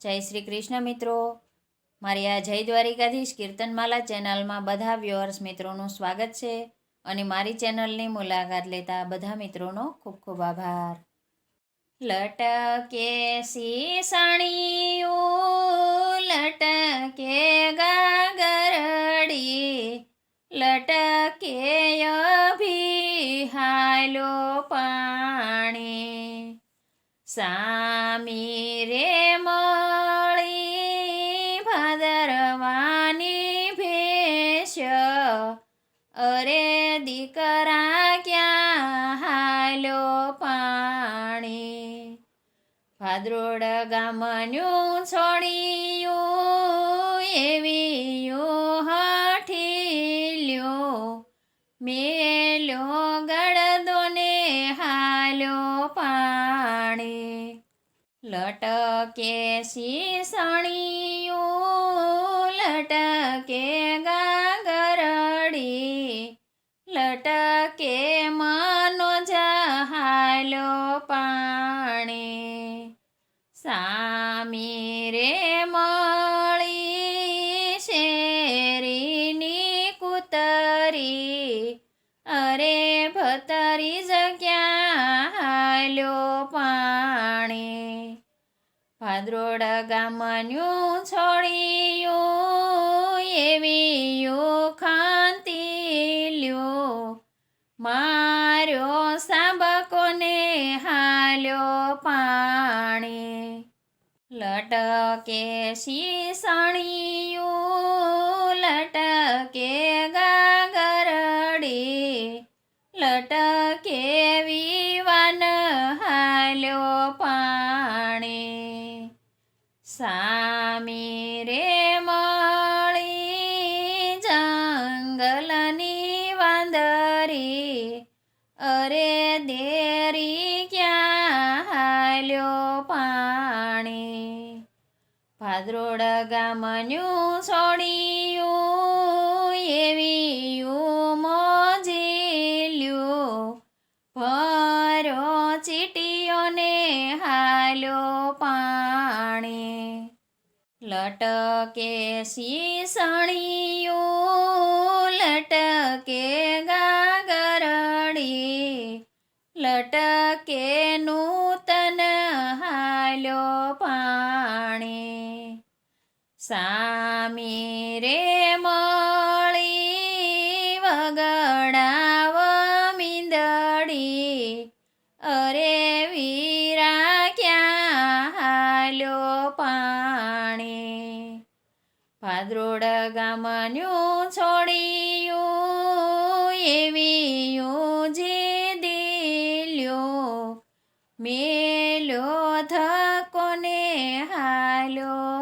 જય શ્રી કૃષ્ણ મિત્રો. મારી આ જય દ્વારિકાધીશ કીર્તનમાલા ચેનલમાં બધા વ્યુઅર્સ મિત્રોનું સ્વાગત છે અને મારી ચેનલની મુલાકાત લેતા બધા મિત્રોનો ખૂબ ખૂબ આભાર. લટકે સીસણીયું લટકે ગાગરડી, લટકે અભિહાલો પાણી. સામી રે મળી અરે દીકરા ક્યાં હાલો પાણી? ભાદરોડ ગામનું છોડ્યું એવી હઠીલ્યો. મેલો ગળદોને હાલો પાણી. લટકે શીસણીયું, લટકે ગાગરડી લટકે મનો જહાલો પાણી. સામી રે મળી શેરીની કુતરી. અરે ભતરી જગ્યા હાલ્યો પાણી. ભાદ્રોડ ગામનું છોડ્યું લટકે શીસણીયું લટકે ગાગરડી લટકે વિવાન હાલ્યો પાણી. સામી રે મળી જંગલની વાંદરી અરે ભાદરોડ ગામનું છોડ્યું એવી મોજેલ્યું ભરો ચીટીઓને હાલો પાણી. લટકે શીસણીયું લટકે ગાગરડી લટકે નૂતન હાલ્યો પાણી. સામી રે મળી વગડાવ મીંદડી. અરે વીરા ક્યાં હાલ્યો પાણી? ભાદ્રોડ ગામન્યું છોડ્યું એવી જે દિલ્યો. મેલો થકોને પાણી